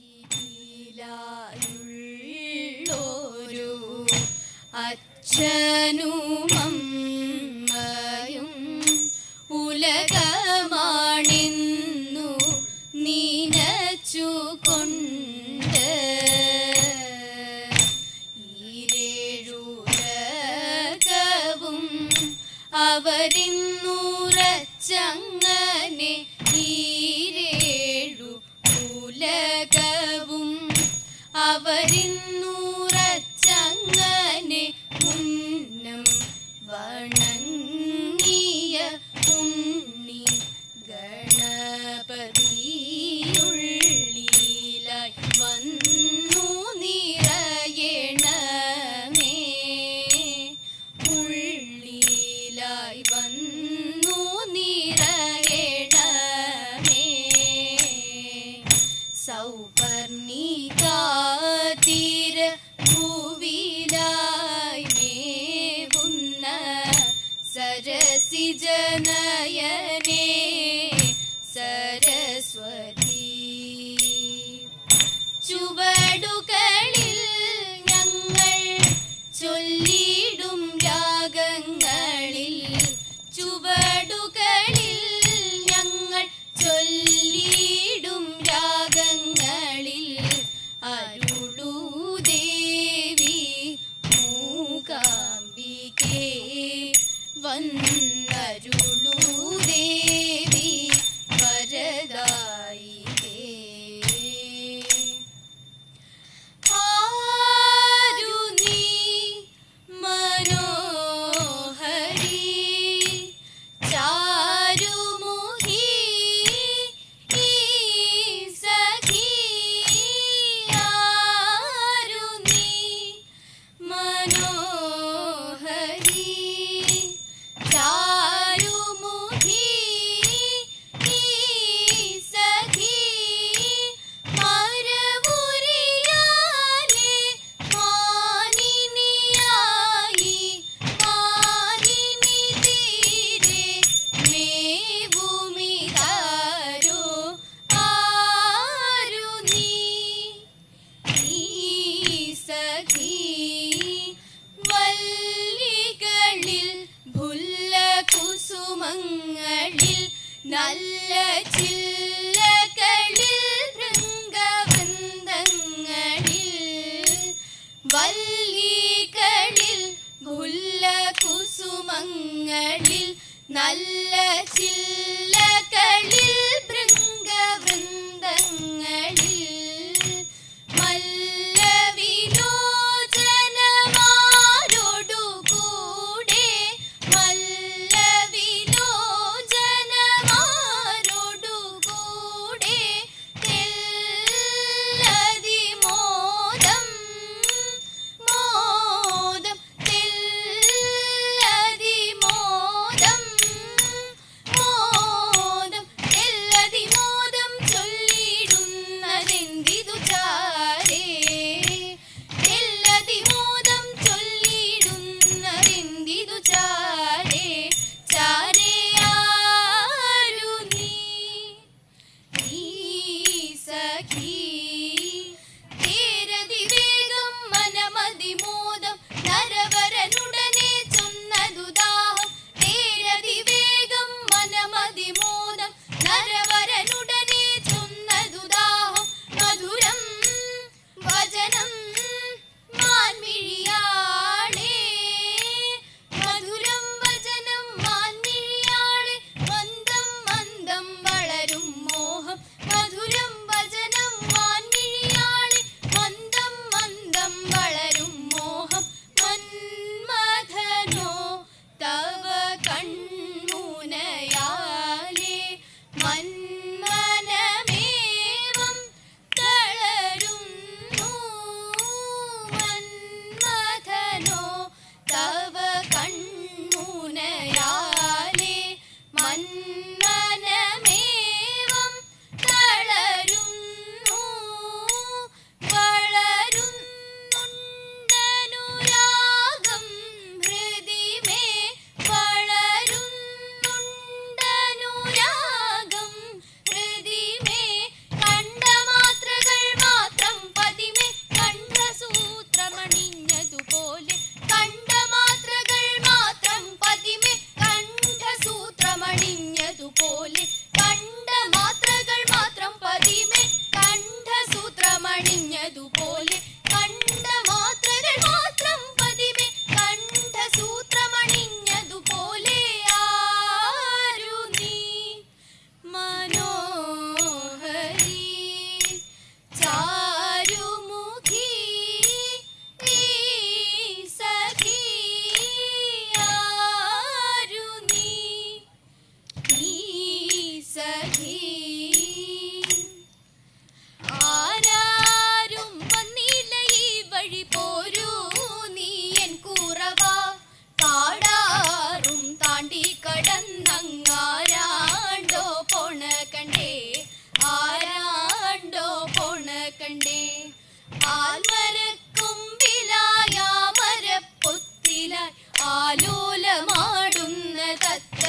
ിലായുള്ളൊരു ಬಂದ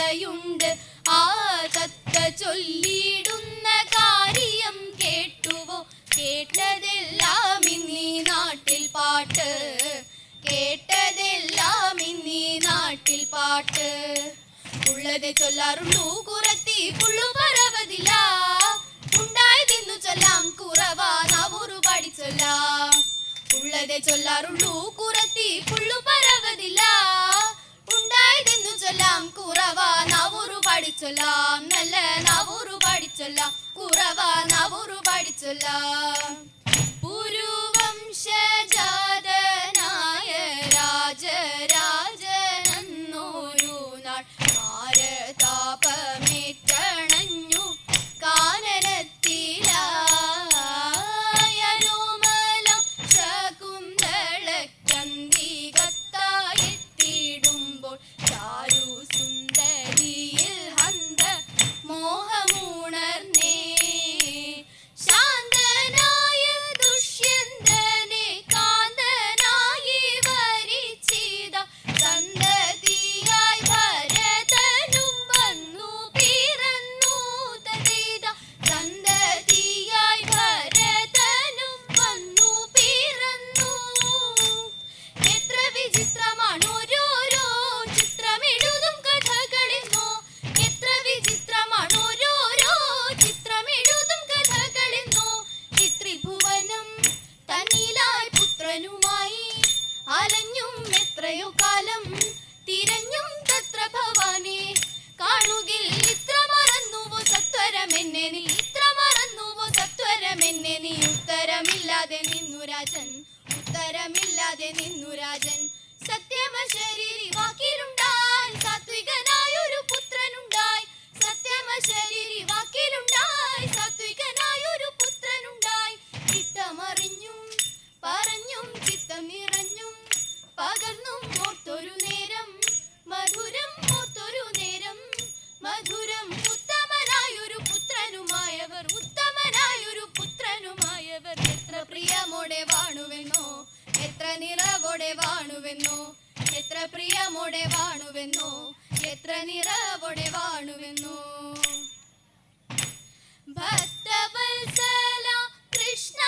തത്തയുണ്ട് ആ തത്ത ചൊല്ലിടുന്ന കാര്യം കേട്ടുവോ? കേട്ടതെല്ലാം ഇന്നീ നാട്ടിൽ പാട്ട്. കേട്ടതെല്ലാം ഇന്നീ നാട്ടിൽ പാട്ട്. ഉള്ളത് ചൊല്ലാറുള്ളൂ കുറത്തി പുള്ളു പറവതില്ല ഉണ്ടായതിന്നു ചൊല്ലാം കുറവാ. നാവൂറു പാടി ചൊല്ലാം. ഉള്ളത് ചൊല്ലാറുള്ളൂ കുറത്തി പുള്ളു പറവതില്ല ഉണ്ടായതെന്നു ചൊല്ലാം കുറവാ നാവൂറു പാടി ചൊല്ലാം നല്ല നാവൂറു പാടി ചൊല്ലാം രാജൻ. ഉത്തരമില്ലാതെ നിന്നു രാജൻ. സത്യമശരീരി വാക്കിലുണ്ടായി. സാത്വികനായൊരു പുത്രനുണ്ടായി. സത്യമ ശരീരി വാക്കിലുണ്ടായി സാത്വികനായൊരു വാണുവെന്നോ? എത്ര പ്രിയമോടെ വാണുവെന്നോ? എത്ര നിറവോടെ വാണുവെന്നോ? ഭക്തവത്സല കൃഷ്ണ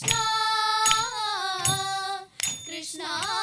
Krishna, Krishna.